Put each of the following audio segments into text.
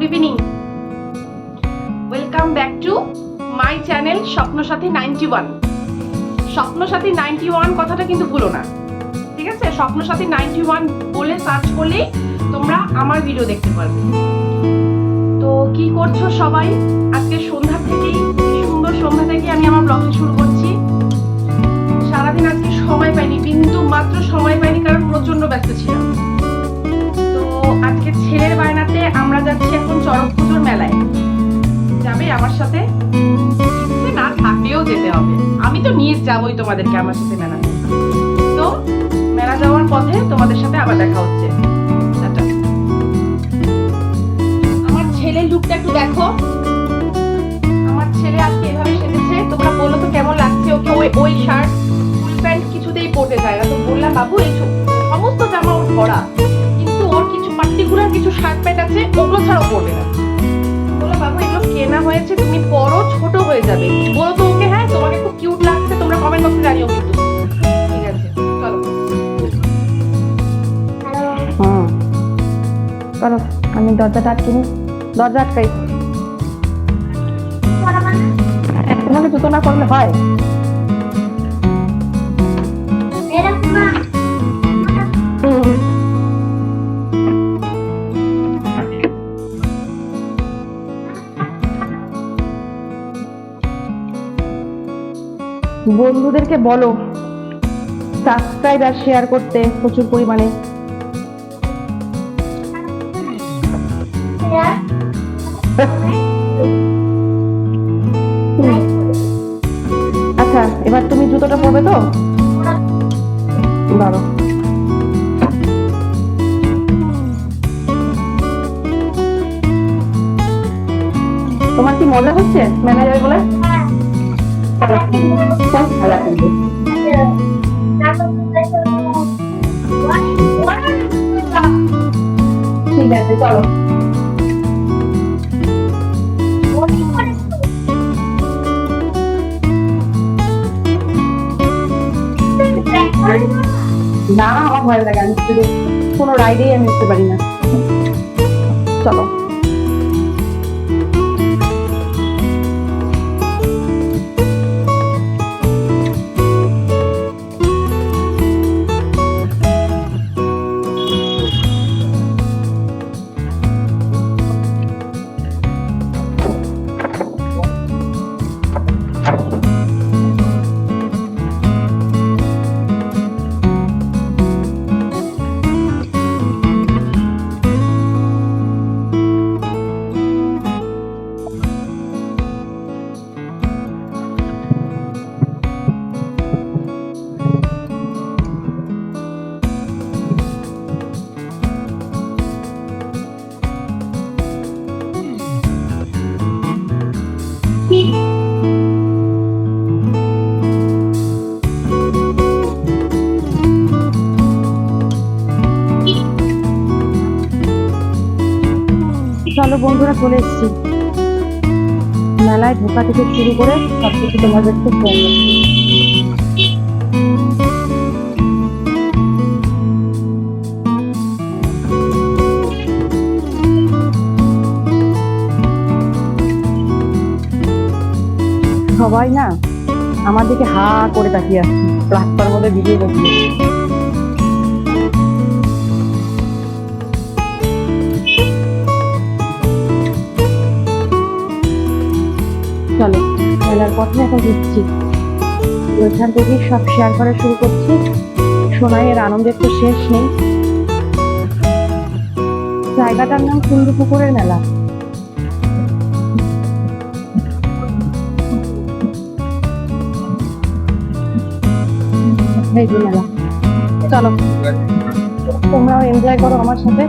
Good evening welcome back to my channel Swapnasathi ninety one Swapnasathi ninety one কথাটা কিন্তু ভুলো না। ঠিক আছে? স্বপ্নসাথী নাইনটি ওয়ান বলে সার্চ করলেই তোমরা আমার ভিডিও দেখতে পারবে। তো কি করছ সবাই? আজকে সন্ধ্যা থেকেই সুন্দর সন্ধ্যা থেকে আমি আমার ব্লগটা শুরু করছি। সারাদিন আজকে সময় পাইনি কিন্তু মাত্র সময় পাইনি কারণ প্রচণ্ড ব্যস্ত ছিলাম। আজকে ছেলের বায়নাতে আমরা যাচ্ছি এখন চড়ক পুজোর মেলায়। যাবে আমার সাথে? না থাকলেও যেতে হবে। আমি তো নিয়ে যাবোই তোমাদেরকে আমার সাথে মেলাতে। তো মেলা যাওয়ার পথে তোমাদের সাথে আবার দেখা হচ্ছে। আমার লুকটা একটু দেখো। আমার ছেলে আজকে এভাবে সেজেছে। তোমরা বলো তো কেমন লাগছে ওকে? ওই ওই শার্ট, ফুল প্যান্ট কিছুতেই পরতে চায় না। তো বললাম, বাবু, এই সমস্ত জামা ওর কিন্তু ওর কিছু পার্টিকুলার কিছু শার্ট প্যান্ট আছে, ওগুলো ছাড়াও পরবে না। বললাম বাবু, এগুলো কেনা হয়েছে, তুমি পরো ছোট হয়ে যাবে। বলো তো ওকে হ্যাঁ তোমাকে খুব কিউট লাগছে, তোমরা কমেন্ট বক্সে জানিও কিন্তু। ঠিক আমি দরজাটা আটকে নি দরজা আটকাই। তোমাকে জুতো না করলে হয়? বন্ধুদেরকে বলো সাবস্ক্রাইব আর শেয়ার করতে প্রচুর পরিমাণে। আচ্ছা এবার তুমি জুতোটা পরবে তো? বারো তোমার কি মজা হচ্ছে? ম্যানেজার বলে। ঠিক আছে চলো না, আমার ভয় লাগে, আমি কোনো রাইডেই আমি উঠতে পারি না। চলো। চলো এসেছি। মেলায় ঢোকা থেকে শুরু করে সব কিছু তোমাদেরকে ফোন সবাই না আমার দিকে হা করে তাকিয়ে আসছে রাস্তার মধ্যে ভিডিও করছে মেলার পথে এখন দিচ্ছি ওইখান থেকে সব শেয়ার করা শুরু করছি। সোনাইয়ের আনন্দের তো শেষ নেই। জায়গাটার নাম কুন্ডু পুকুরের মেলা। চলো, তোমরাও এনজয় করো আমার সাথে।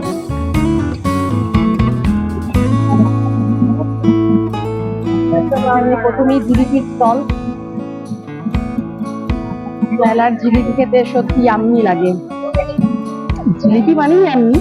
প্রথমেই জিলিপির স্টল মেলার জিলিপি খেতে সত্যি আম্মি লাগে। জিলিপি মানেই আম্মি।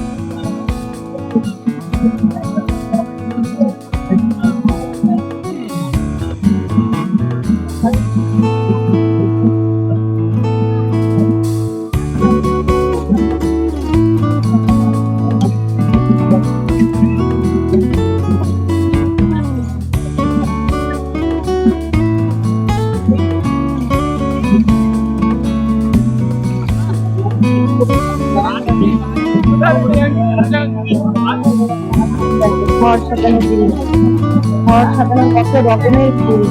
সাজানো জিনিস ঘর সাজানোর কত রকমের ফুল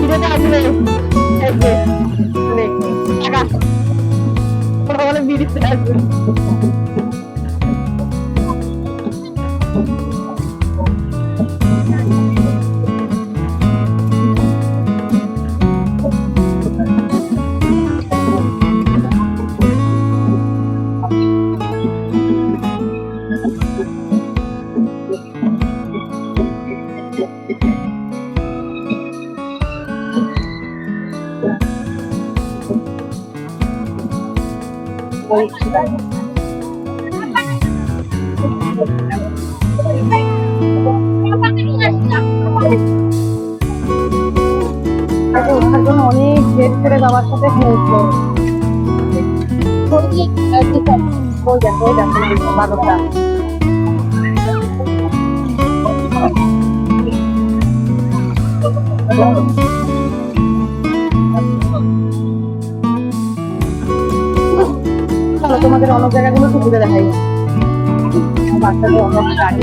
ভিডিওতে আসবি। নিয়ে আয় ওরা অনেক ভিডিওতে জেদ করে বাবার সাথে চলো তোমাদের অন্য জায়গাগুলো ঘুরে দেখাই। বাচ্চাদের অনেক গাড়ি।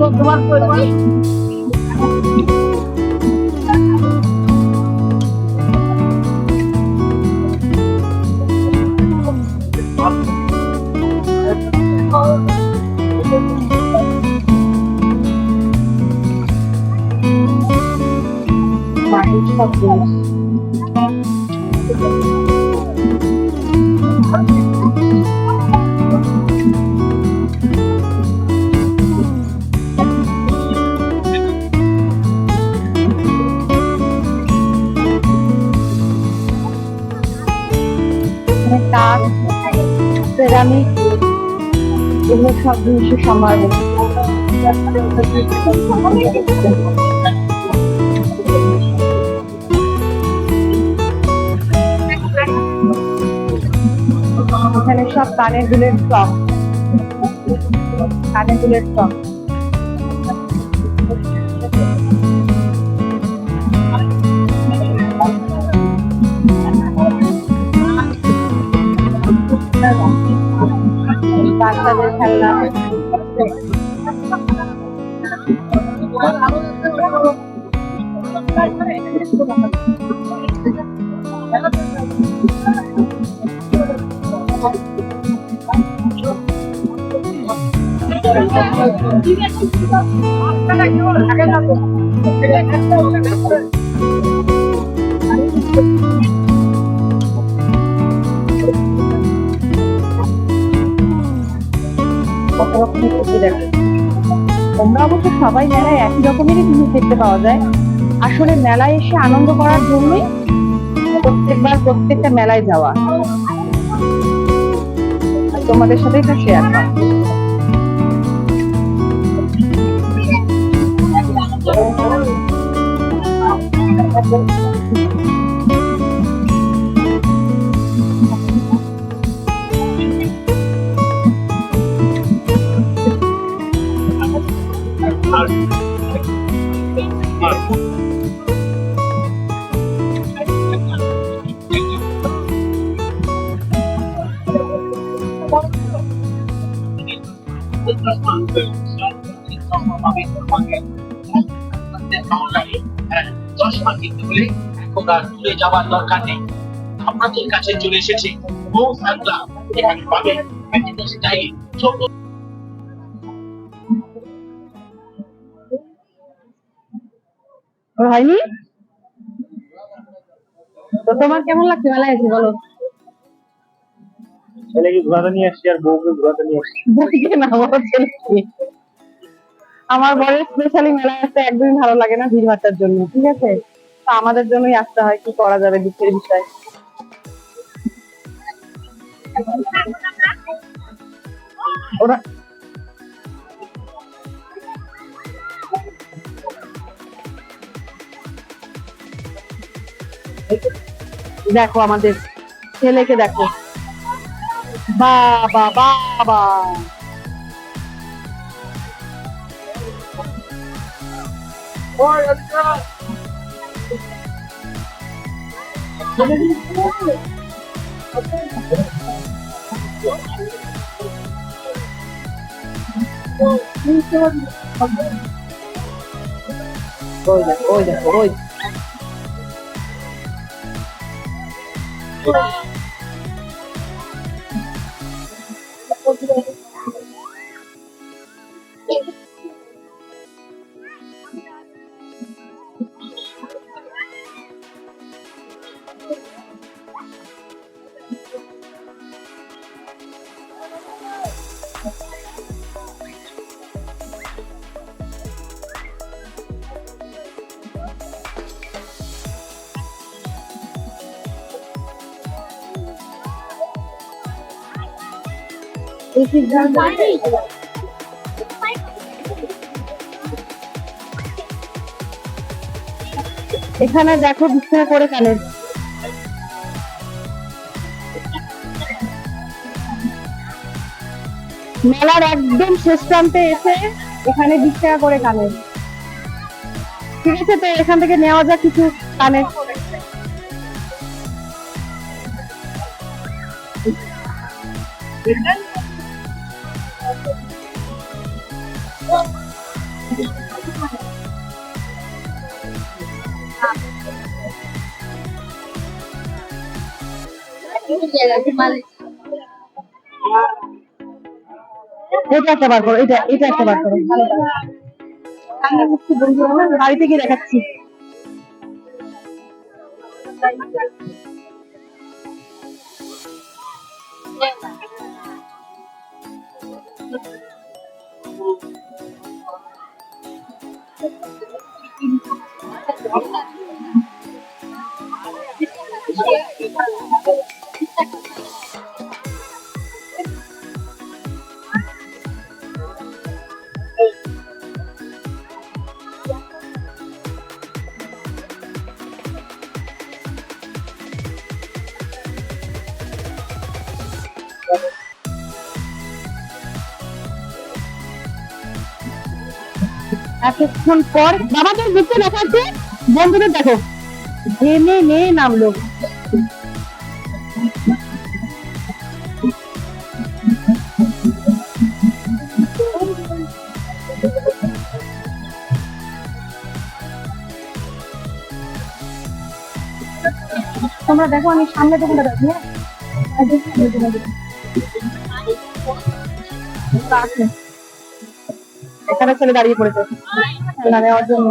তোমার তোমার মাটির সব জিনিস এখানে কাঠ সেরামিক এগুলো সব জিনিসের সমারোহ এখানে সব কানের দুলের স্টক কানের দুলের স্টক বাচ্চাদের খেলনা তোমরা অবশ্য সবাই মেলায় একই রকমেরই জিনিস দেখতে পাওয়া যায়। আসলে মেলায় এসে আনন্দ করার জন্যই প্রত্যেকবার প্রত্যেকটা মেলায় যাওয়া। তোমাদের সাথেই এটা শেয়ার করা। যাওয়ার দরকার নেই। আপনাদের কাছে চলে এসেছে। ও এখানে পাবে। হয়নি তো তোমার কেমন লাগছে? মেলায় এসে বলো। ছেলেকে ঘোরাতে নিয়ে আসছি আর বউকে ঘোরাতে নিয়ে আসছি? বইকে না বড় ছেলেকে আমার বরের স্পেশালি মেলায় আসতে একদমই ভালো লাগে না ভিড় ভাট্টার জন্য ঠিক আছে? আমাদের জন্যই আসতে হয় কি করা যাবে দুঃখের বিষয়। ওরা দেখো আমাদের ছেলেকে দেখো। বাবা বাবা ওই দেখো ওই এই সিদ্ধান্ত এখানে দেখো বিছানা করে কানের মেলার একদম শেষ প্রান্তে এসে এখানে বিশ টাকা করে কানের ঠিক আছে, তো এখান থেকে নেওয়া যাক কিছু কানের এটা একটা বার করো এটা এটা একটা বার করো বাড়িতে গিয়ে দেখাচ্ছি। এতক্ষণ পর বাবাদের ঘুরতে দেখাচ্ছে বন্ধুদের দেখো। নেমে নে নামলো। তোমরা দেখো, আমি সামনে দোকানটা দেখি হ্যাঁ। এখানে ছেলে দাঁড়িয়ে পড়েছে। খেলনা নেওয়ার জন্য।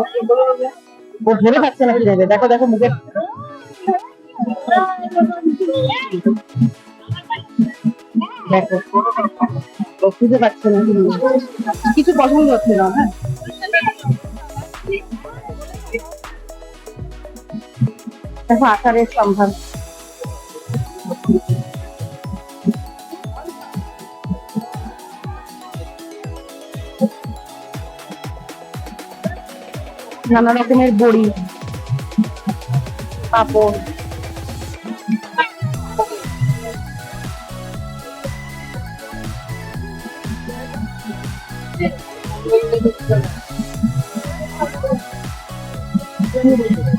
ও ধরে না দেখো দেখো, মুখে। দেখো খুঁজে পাচ্ছে না। কিছু পছন্দ হচ্ছে না হ্যাঁ? দেখো আকারের সম্ভার। নানা রকমের বড়ি পাপড়। থেকে আপনি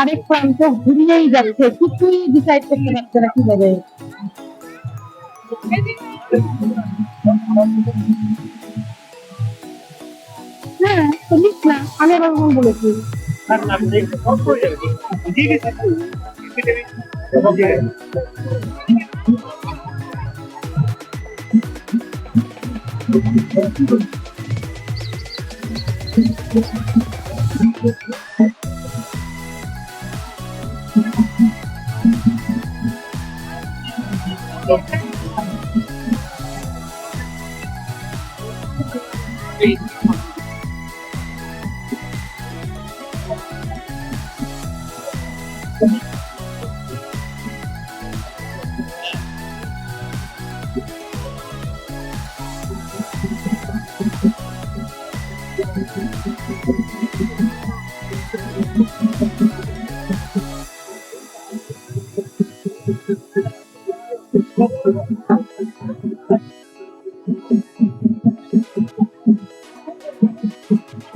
আরেক প্রান্ত ঘুরিয়েই যাচ্ছে। কিছুই ডিসাইড করতে পারছে না কীভাবে? হ্যাঁ শুনিস না, আমি আবার Yes.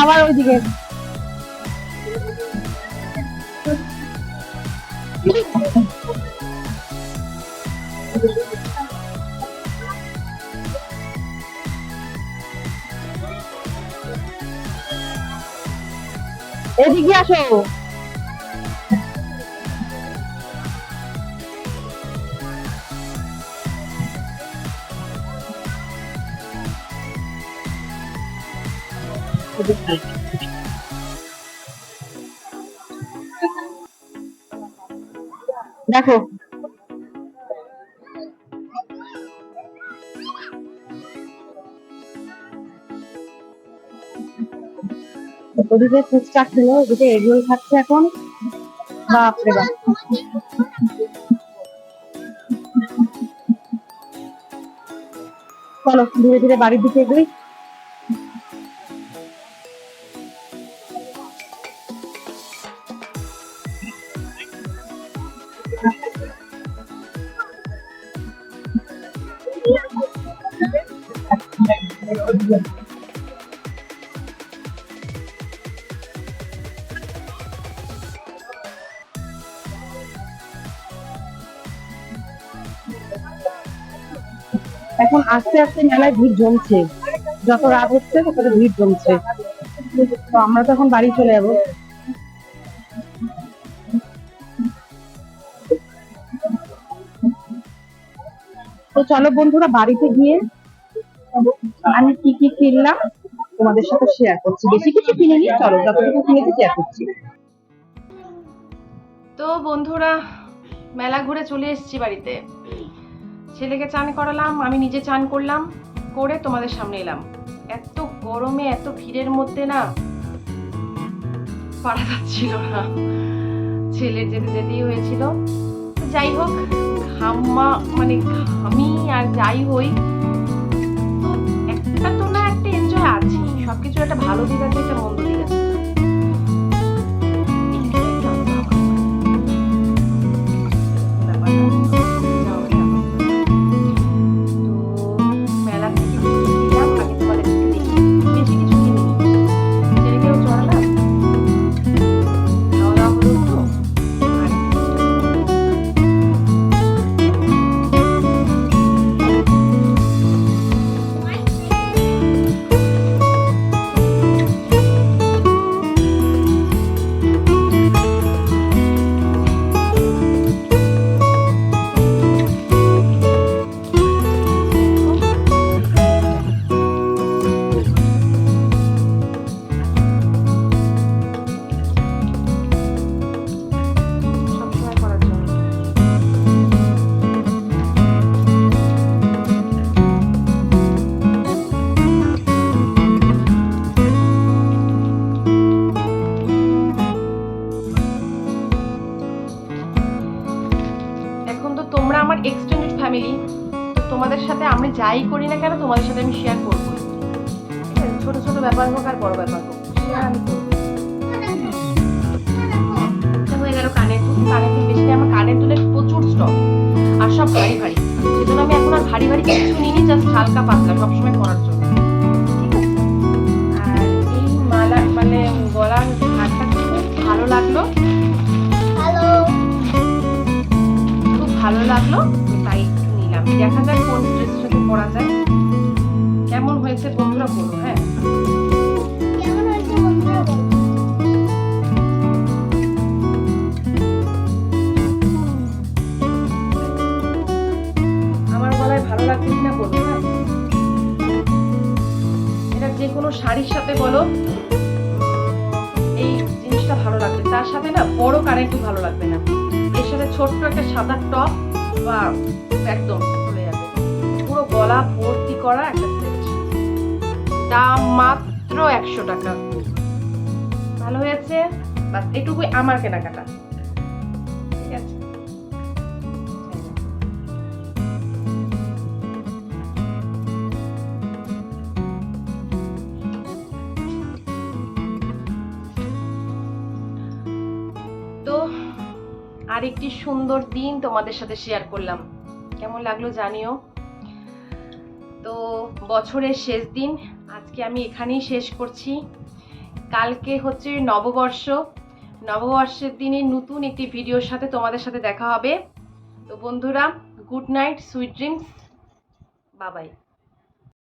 খাবার ওইদিকে। এদিকে আসো। দেখো। ওদিকে ফুচকা ছিল ওদিকে এগরোল খাচ্ছে এখন। বাপরে বাপ। চলো, ধীরে ধীরে বাড়ির দিকে এগোই। আস্তে আস্তে মেলায় ভিড় জমছে। যত রাত হচ্ছে, তত ভিড় জমছে। তো আমরা তো এখন বাড়ি চলে যাব। তো চলো বন্ধুরা, বাড়িতে গিয়ে আমি কি কি কিনলাম তোমাদের সাথে শেয়ার করছি। বেশি কিছু কিনিনি, চলো যতটুকু কিনেছি শেয়ার করছি। তো বন্ধুরা, মেলা ঘুরে চলে এসেছি বাড়িতে। ছেলেকে চান করালাম, আমি নিজে চান করলাম, করে তোমাদের সামনে এলাম। এত গরমে, এত ভিড়ের মধ্যে না পারা যাচ্ছিল না। ছেলের যেতে যেতেই হয়েছিল। যাই হোক ঘামা মানে ঘামি আর যাই হই একটা তো না একটা এনজয় আছে সবকিছু একটা ভালো দিক আছে, একটা মন্দ দিক আছে। তোমাদের সাথে আমি শেয়ার করব। ছোট ছোট ব্যাপার হোক আর বড় ব্যাপার হোক। শেয়ার আমি করব। হয়ে গেল কানের দুল। কানের দুল বেশি আমার কানের দুলের প্রচুর স্টক আর সব ভারী ভারী। সেজন্য আমি এখন আর ভারী ভারী কিছু নিইনি জাস্ট হালকা পাতলা সবসময় পরার জন্য। ঠিক আছে? আর এই মালা মানে গলার হারটা খুব ভালো লাগল। খুব ভালো লাগল তাই একটু নিলাম। দেখা যাক কোন ড্রেসের সাথে পরা যায়। একশো টাকা। ভালো হয়েছে? বাস, এটুকুই আমার কেনাকাটা। ঠিক আছে? আরেকটি সুন্দর দিন তোমাদের সাথে শেয়ার করলাম। কেমন লাগল জানিও। তো, বছরের শেষ দিন আজকে আমি এখানেই শেষ করছি। কালকে হচ্ছে নববর্ষ। নববর্ষের দিনে নতুন একটি ভিডিওর সাথে তোমাদের সাথে দেখা হবে। তো বন্ধুরা, গুড নাইট, সুইট ড্রিমস। বাবাই